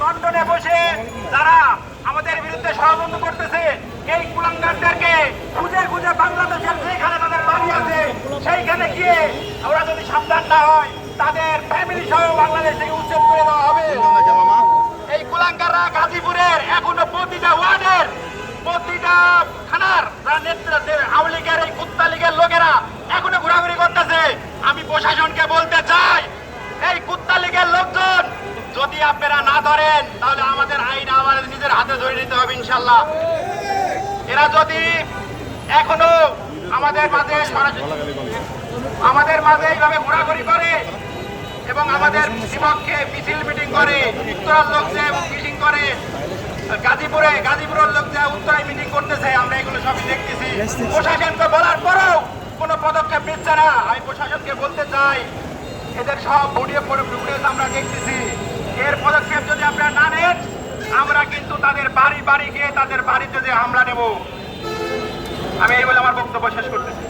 লন্ডনে বসে যারা আমাদের বিরুদ্ধে ষড়যন্ত্র করতেছে, এই কুলাঙ্গারদেরকে খুঁজে খুঁজে বাংলাদেশের যেখানে তাদের বাড়ি আছে, সেইখানে গিয়ে ওরা যদি সাবধান না হয়, তাদের ফ্যামিলি সহ বাংলাদেশ থেকে উচ্ছেদ করে দেওয়া হবে। এই কুলাঙ্গাররা গাজীপুরের এখনও প্রতিটা ওয়ার্ডের, প্রতিটা থানার যারা নেতৃত্ব আওয়ামী লীগের এই কুত্তা লীগের লোকেরা এখনও ঘোরাঘুরি করতেছে। আমি প্রশাসনকে বলতে চাই এই কুত্তা লীগের লোকজন যদি আপনারা না ধরেন তাহলে আমাদের আইন আমাদের নিজের নিতে হবে ইনশাল্লাহ এরা যদি এখনও আমাদের মাঝে আমাদের মাঝে এইভাবে ঘোরাঘুরি করে এবং আমাদের বিপক্ষে মিছিল মিটিং করে, উত্তরার লোক যে মিটিং করে, গাজীপুরে, গাজীপুরের লোক যে উত্তরায় মিটিং করতেছে, আমরা এগুলো সবই দেখতেছি। প্রশাসনকে বলার পরেও কোনো পদক্ষেপ নিচ্ছে না। আমি প্রশাসনকে বলতে চাই, এদের সব ভিডিও ফুটেজ আমরা দেখতেছি। এর পদক্ষেপ যদি আপনারা না নেন আমরা কিন্তু তাদের বাড়ি বাড়ি গিয়ে তাদের বাড়িতে যে হামলা নেব আমি এই বলে আমার বক্তব্য শেষ করতেছি।